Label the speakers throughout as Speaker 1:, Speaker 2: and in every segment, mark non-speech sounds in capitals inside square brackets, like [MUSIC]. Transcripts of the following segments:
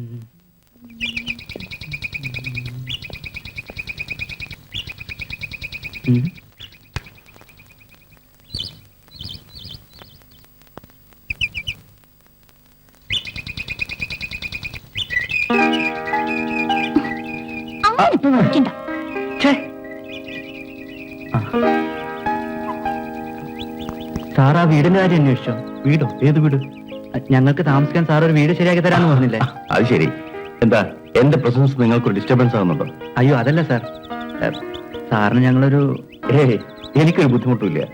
Speaker 1: അങ്ങനെ
Speaker 2: ആ വീടിന്റെ കാര്യം അന്വേഷിച്ചോ
Speaker 3: വീടോ ഏത് വീട്
Speaker 2: ഞങ്ങൾക്ക് താമസിക്കാൻ സാർ ഒരു വീട് ശരിയാക്കി തരാന്ന് പറഞ്ഞില്ലേ?
Speaker 3: അത് ശരി. എന്താ എന്റെ പ്രസൻസ് നിങ്ങൾക്ക് ഡിസ്റ്റർബൻസ് ആവുന്നുണ്ടോ?
Speaker 2: അയ്യോ അതല്ല സാർ. സാറിന് ഞങ്ങളൊരു
Speaker 3: ഏയ് എനിക്കൊരു ബുദ്ധിമുട്ടില്ല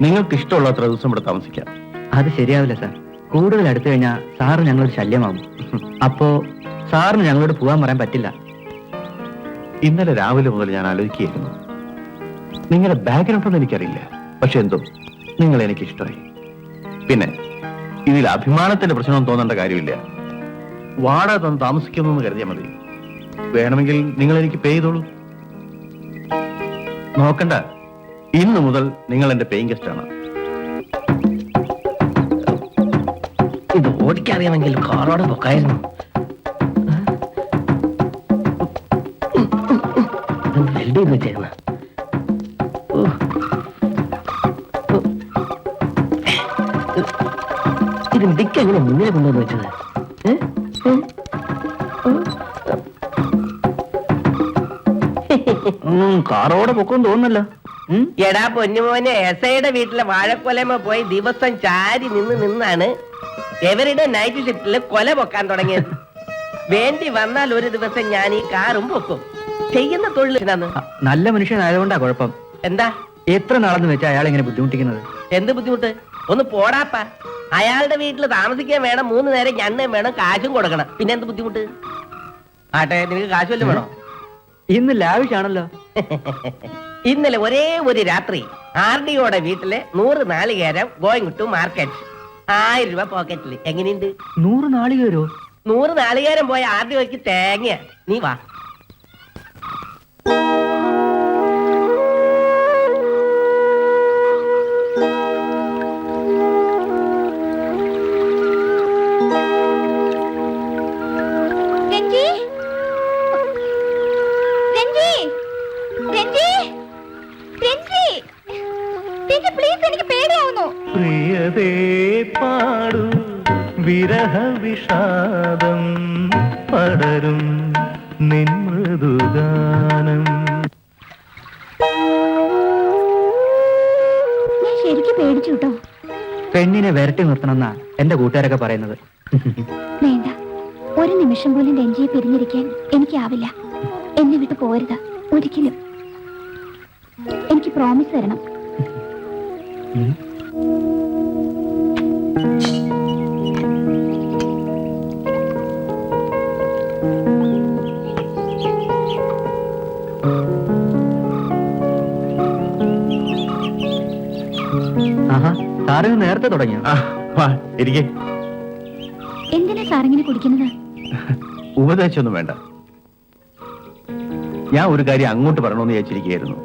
Speaker 3: നിങ്ങൾക്ക് ഇഷ്ടമുള്ള അത്ര ദിവസം ഇവിടെ താമസിക്കാം.
Speaker 2: അത് ശരിയാവില്ല സാർ. കൂടുതൽ അടുത്തു കഴിഞ്ഞാൽ സാറ് ഞങ്ങളൊരു ശല്യമാകും അപ്പോ സാറിന് ഞങ്ങളോട് പോകാൻ പറയാൻ പറ്റില്ല.
Speaker 3: ഇന്നലെ രാവിലെ മുതൽ ഞാൻ ആലോചിക്കുകയായിരുന്നു. നിങ്ങളുടെ ബാക്ക്ഗ്രൗണ്ട് ഒന്നും എനിക്കറിയില്ല. പക്ഷെ എന്തോ നിങ്ങൾ എനിക്ക് ഇഷ്ടമായി പിന്നെ ഇതിൽ അഭിമാനത്തിന്റെ പ്രശ്നം തോന്നേണ്ട കാര്യമില്ല. വാടക തന്ന് താമസിക്കുന്നു എന്ന് കരുതിയാൽ മതി. വേണമെങ്കിൽ നിങ്ങൾ എനിക്ക് പേ ചെയ്തോളൂ. നോക്കണ്ട. ഇന്ന് മുതൽ നിങ്ങൾ എന്റെ പേയിങ് ഗസ്റ്റ് ആണ്.
Speaker 4: ഇത് ഓടിക്കറിയാമെങ്കിൽ കാറോടെ പൊക്കായിരുന്നു. വെൽഡ് വെച്ചേക്കുന്ന ഇത് എങ്ങനെ മുന്നിൽ കൊണ്ടുവന്ന് വെച്ചത്?
Speaker 2: കാറോടെ പൊക്കം തോന്നല്ലോ
Speaker 4: എടാ പൊന്നുമോനെ എസ് ഐയുടെ വീട്ടിലെ വാഴക്കൊലമ പോയി ദിവസം ചാരി നിന്ന് നിന്നാണ് എവരുടെ നൈറ്റ് ഷിഫ്റ്റിൽ കൊല പൊക്കാൻ തുടങ്ങിയത്. വേണ്ടി വന്നാൽ ഒരു ദിവസം ഞാൻ ഈ കാറും പൊക്കും. ചെയ്യുന്ന
Speaker 2: തൊഴിൽ നല്ല മനുഷ്യനായതുകൊണ്ടാ കുഴപ്പം.
Speaker 4: എന്താ?
Speaker 2: എത്ര നാളെന്ന് വെച്ചാൽ അയാൾ ഇങ്ങനെ ബുദ്ധിമുട്ടിക്കുന്നത്?
Speaker 4: എന്ത് ബുദ്ധിമുട്ട്? ഒന്ന് പോടാപ്പ. അയാളുടെ വീട്ടിൽ താമസിക്കാൻ വേണം മൂന്ന് നേരം ഞണ്ണയും വേണം കാശും കൊടുക്കണം. പിന്നെ എന്ത് ബുദ്ധിമുട്ട്? ആട്ടെ നിനക്ക് കാശ് വല്ലതും വേണോ?
Speaker 2: ഇന്ന് ലാവിഷാണല്ലോ. [LAUGHS]
Speaker 4: ഇന്നലെ ഒരേ ഒരു രാത്രി ആർ ഡിയോടെ വീട്ടിലെ നൂറ് നാളികേരം ഗോയിങ് ടു മാർക്കറ്റ്. ആയിരം രൂപ പോക്കറ്റിൽ എങ്ങനെയുണ്ട്?
Speaker 2: നൂറ് നാളികേരോ?
Speaker 4: നൂറ് നാളികേരം പോയ ആർ ഡി ഒക്ക് തേങ്ങ നീ വാ.
Speaker 3: വിരഹ വിഷാദം പടരും നിൻമൃദുഗാനം
Speaker 1: ഞാൻ ശരിക്കും പേടിച്ചു കേട്ടോ.
Speaker 2: പെണ്ണിനെ വരട്ടി നിർത്തണമെന്നാ എന്റെ കൂട്ടുകാരൊക്കെ പറയുന്നത്.
Speaker 1: വേണ്ട. ഒരു നിമിഷം പോലും രഞ്ജിയെ പിരിഞ്ഞിരിക്കാൻ എനിക്കാവില്ല. എന്നെ വിട്ട് പോരുത് ഒരിക്കലും. എനിക്ക് പ്രോമിസ് തരണം.
Speaker 2: സാറിന് നേരത്തെ തുടങ്ങിയ?
Speaker 3: ഇരിക്കെ.
Speaker 1: എന്തിനാ സാറിങ്ങനെ കുടിക്കുന്നത്?
Speaker 3: ഉപദേശമൊന്നും വേണ്ട. ഞാൻ ഒരു കാര്യം അങ്ങോട്ട് പറയണമെന്ന് വിചാരിച്ചിരിക്കുകയായിരുന്നു.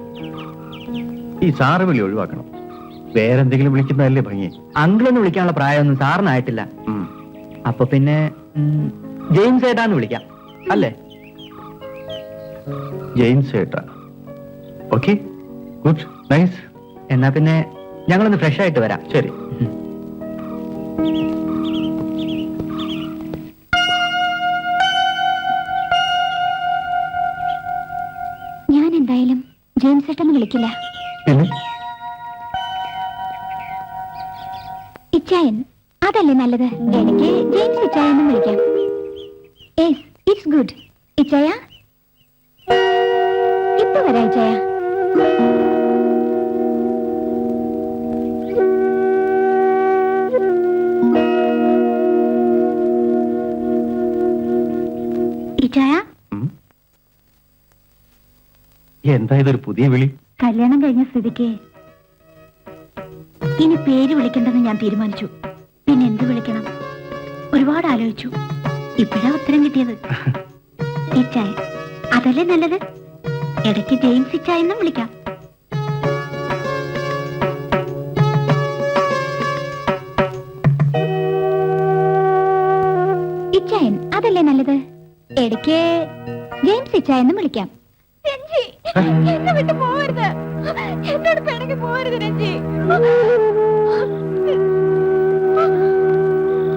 Speaker 3: ഈ സാറ് വിളി ഒഴിവാക്കണം. വേറെന്തെങ്കിലും വിളിക്കുന്നതല്ലേ ഭംഗി?
Speaker 2: അങ്കിളെന്ന് വിളിക്കാനുള്ള പ്രായമൊന്നും സാറിനായിട്ടില്ല. അപ്പൊ പിന്നെ ജെയിംസ് ഏട്ടാന്ന് വിളിക്കാം. അല്ലേ?
Speaker 3: ജെയിംസ് ഏട്ടാ. ഓക്കെ. ഗുഡ്. നൈസ്.
Speaker 2: എന്നാ പിന്നെ ഞങ്ങളൊന്ന് ഫ്രഷ് ആയിട്ട് വരാം.
Speaker 3: ശരി.
Speaker 1: ഞാൻ എന്തായാലും ജെയിംസ് ഏട്ടൻ വിളിക്കില്ല.
Speaker 3: ഉം. എന്താ ഇതൊരു പുതിയ വിളി?
Speaker 1: കല്യാണം കഴിഞ്ഞ സ്ഥിതിക്ക്. ഇനി പേര് വിളിക്കണ്ടെന്ന് ഞാൻ തീരുമാനിച്ചു. പിന്നെ എന്ത് വിളിക്കണം? ഒരുപാട് ആലോചിച്ചു. ഇപ്പോഴാ ഉത്തരം കിട്ടിയത്. [LAUGHS] ഇച്ചായ അതല്ലേ നല്ലത്? ഇടയ്ക്ക് ജെയിംസ് ഇച്ചായെന്നും വിളിക്കാം. ഇടയ്ക്ക് ജെയിംസ് ഇച്ച എന്ന് വിളിക്കാം. രഞ്ജി എന്നെ വിട്ട് പോവരുത്. എന്നോട് പിണങ്ങി പോവരുത് രഞ്ജി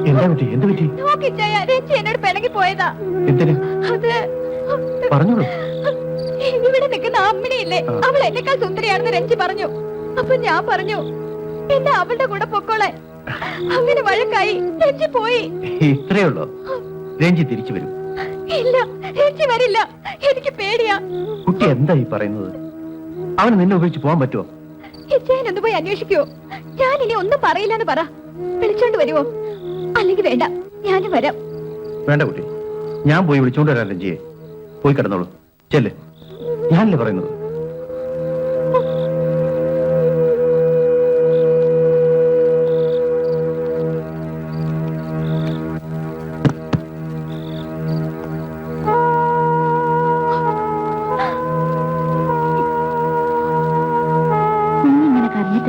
Speaker 5: എന്താ പറ്റി എന്ത് പറ്റി
Speaker 1: നോക്കിച്ചായ രഞ്ജി എന്നോട് പിണങ്ങി പോയതാ.
Speaker 5: എന്തിന്?
Speaker 1: അത്
Speaker 5: പറഞ്ഞോളൂ.
Speaker 1: ഇവിടെ നിൽക്കുന്ന അമ്മിണിയില്ലേ. അവൾ എന്നെക്കാൾ സുന്ദരിയാണെന്ന് രഞ്ജി പറഞ്ഞു. അപ്പൊ ഞാൻ പറഞ്ഞു എന്നെ അവളുടെ കൂടെ പൊക്കോളെ. അങ്ങനെ വഴക്കായി രഞ്ജി പോയി.
Speaker 5: ഇത്രയേ ഉള്ളൂ. രഞ്ജി തിരിച്ചു വരും.
Speaker 1: ഇല്ല വരില്ല. എനിക്ക് പേടിയാ.
Speaker 5: കുട്ടി എന്താ ഈ പറയുന്നത്? അവന് നിന്നെ ഉപയോഗിച്ച് പോകാൻ പറ്റുമോ
Speaker 1: ഒന്ന് പോയി അന്വേഷിക്കോ ഞാൻ ഇനി ഒന്നും പറയില്ലെന്ന് പറ. വിളിച്ചോണ്ട് വരുവോ? അല്ലെങ്കിൽ വേണ്ട ഞാനും വരാം.
Speaker 5: വേണ്ട കുട്ടി. ഞാൻ പോയി വിളിച്ചോണ്ട് വരാം രഞ്ജിയെ. പോയി കിടന്നോളൂ. ചെല്ലേ. ഞാനല്ലേ പറയുന്നത്?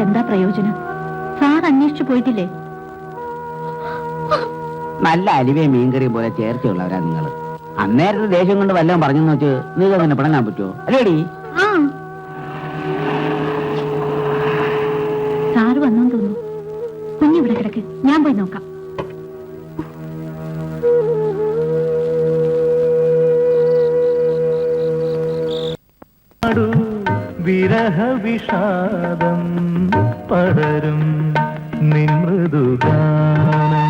Speaker 1: എന്താ പ്രയോജനം? സാർ അന്വേഷിച്ചു പോയിട്ടില്ലേ?
Speaker 6: നല്ല അലിവേ മീൻകറിയും പോലെ ചേർച്ചയുള്ളവരാ നിങ്ങൾ അന്നേരത്തെ ദേഷ്യം കൊണ്ട് വല്ലതും പറഞ്ഞെന്ന് വെച്ച് നിങ്ങൾക്ക് അങ്ങനെ പിണങ്ങാൻ പറ്റുമോ അല്ലേടി?
Speaker 1: സാറ് വന്നു തോന്നുന്നു. കുഞ്ഞിവിടെ കിടക്ക്. ഞാൻ പോയി നോക്കാം.
Speaker 5: വിരഹവിഷാദം പടരും നിമൃദുഗാനം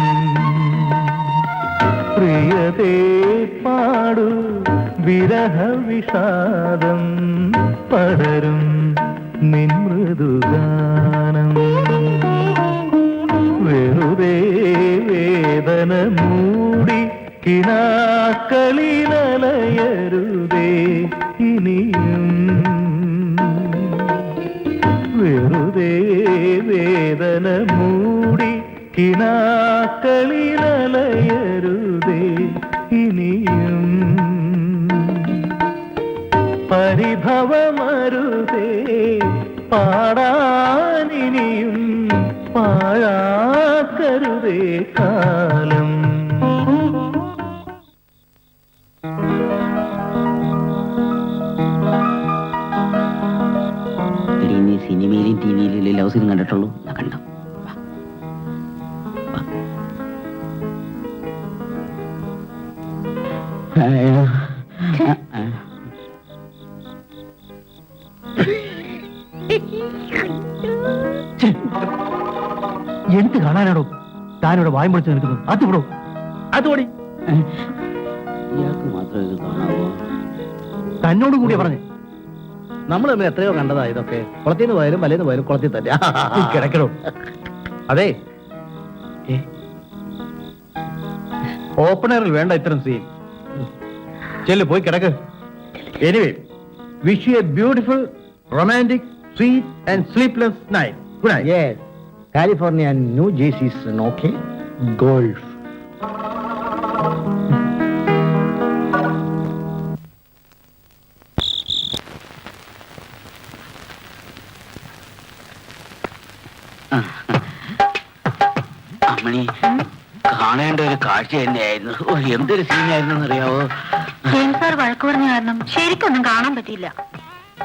Speaker 5: പ്രിയതേ പാടു വിരഹവിഷാദം പടരും നിമൃദുഗാനം വെറുതെ വേദന മൂടി കിനാക്കളിലലയരുതേ ഇനിയും വെറുതെ വേദന മൂടി കിനാക്കളിലലയരുതേ ഇനിയും പരിഭവമരുതേ. പാടാനിനിയും പാഴാക്കരുതേ കാലം.
Speaker 6: ടി വിയിലെ ലവ് സീൻ കണ്ടിട്ടുള്ളൂ. ഞാൻ കണ്ടു.
Speaker 5: എന്ത് കാണാനാണോ താനിവിടെ വായം പൊളിച്ച് നിൽക്കുന്നത്? അത് വിടോ അത് ഓടി
Speaker 6: ഇയാൾക്ക് മാത്രമേ ഇത് കാണാവോ?
Speaker 5: തന്നോട് കൂടിയാ പറഞ്ഞേ.
Speaker 7: നമ്മൾ തമ്മിൽ എത്രയോ കണ്ടതാ ഇതൊക്കെ. കുളത്തിൽ നിന്ന് പോയാലും വലയിൽ നിന്ന് പോയാലും കുളത്തിൽ തന്നെ.
Speaker 5: കിടക്കണോ. അതെ. ഓപ്പണറിൽ വേണ്ട ഇത്തരം സീൻ ചെല്ലു പോയി കിടക്ക്. Anyway wish you a beautiful romantic sweet and sleepless night good night.
Speaker 7: California New Jerseys okay golf
Speaker 6: കാഴ്ച തന്നെയായിരുന്നു. ഓ, എന്തൊരു സീനായിരുന്നു അറിയാവോ?
Speaker 1: ജെയിംസ് സാർ വഴക്ക് പറഞ്ഞ കാരണം ശരിക്കൊന്നും കാണാൻ പറ്റിയില്ല.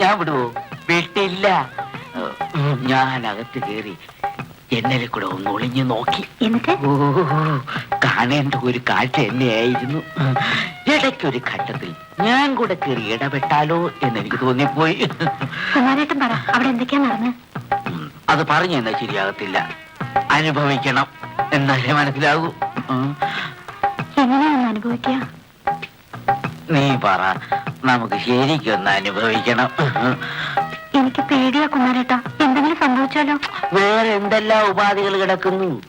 Speaker 6: ഞാൻ വിടുവോ? വിട്ടില്ല. ഞാൻ അകത്ത് കയറി എന്നലെ കൂടെ ഒന്ന് ഒളിഞ്ഞു നോക്കി.
Speaker 1: എന്നിട്ട്?
Speaker 6: ഓ കാണേണ്ട ഒരു കാഴ്ച തന്നെയായിരുന്നു. ഇടയ്ക്കൊരു ഘട്ടത്തിൽ ഞാൻ കൂടെ കയറി ഇടപെട്ടാലോ എന്ന് എനിക്ക് തോന്നിപ്പോയി.
Speaker 1: പറ അവിടെ എന്തൊക്കെയാ നടന്ന്?
Speaker 6: ഉം, അത് പറഞ്ഞു എന്നാ ശരിയാകത്തില്ല. അനുഭവിക്കണം. എന്നാലേ മനസ്സിലാകൂ.
Speaker 1: എങ്ങനെയാണെന്ന് അനുഭവിക്കുക
Speaker 6: നീ പറ. നമുക്ക് ശരിക്കൊന്ന് അനുഭവിക്കണം.
Speaker 1: എനിക്ക് പേടിയാ കുമാരേട്ടാ. എന്തെങ്കിലും സംഭവിച്ചാലോ?
Speaker 6: വേറെ എന്തെല്ലാം ഉപാധികൾ കിടക്കുന്നു?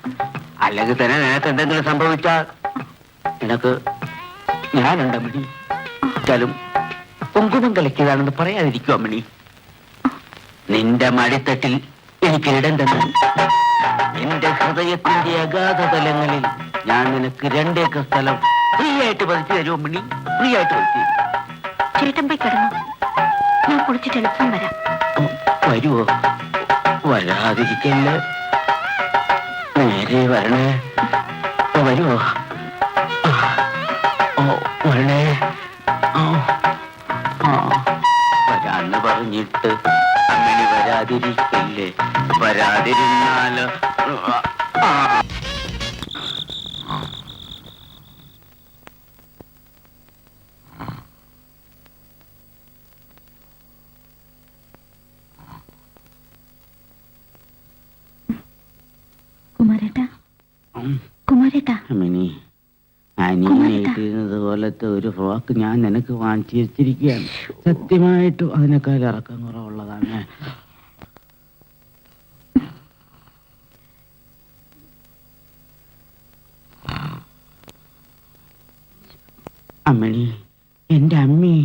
Speaker 6: അല്ലെങ്കിൽ തന്നെ നിനക്ക് എന്തെങ്കിലും സംഭവിച്ചാൽ നിനക്ക് ഞാനുണ്ട് അമ്മണി. ാലും കുങ്കുമം കളിച്ചതാണെന്ന് പറയാതിരിക്കും മണി നിന്റെ മടിത്തട്ടിൽ എനിക്ക് ഇടണ്ടെന്ന് നിന്റെ ഹൃദയത്തിന്റെ അഗാധ തലങ്ങളിൽ ഞാൻ നിനക്ക് രണ്ടേക്കർ സ്ഥലം ഫ്രീ ആയിട്ട് പതിച്ചു തരുമോ മണി ഫ്രീ ആയിട്ട് പതിച്ചു തരും
Speaker 1: ചേട്ടൻ പോയി കിടന്നു. ഞാൻ കുളിച്ചിട്ട് എളുപ്പം വരാം.
Speaker 6: വരുവോ? വരാതിരിക്കല്ല. നേരെ വരണേ. വരുവോ? ആ. വരാന്ന് പറഞ്ഞിട്ട് അങ്ങനെ വരാതിരിക്കല്ലേ. വരാതിരുന്നാൽ ആ
Speaker 1: കുമാരേട്ടാ
Speaker 6: ഉം.
Speaker 1: കുമാരേട്ടാ
Speaker 6: അമ്മിനി അനിയനായിട്ടിരുന്നത് പോലത്തെ ഒരു ഫ്രോക്ക് ഞാൻ നിനക്ക് വാങ്ങിച്ചു വെച്ചിരിക്കുകയാണ്. സത്യമായിട്ടും അതിനേക്കാൾ ഇറക്കം കുറവുള്ളതാണ്. അമ്മണി എന്റെ അമ്മി.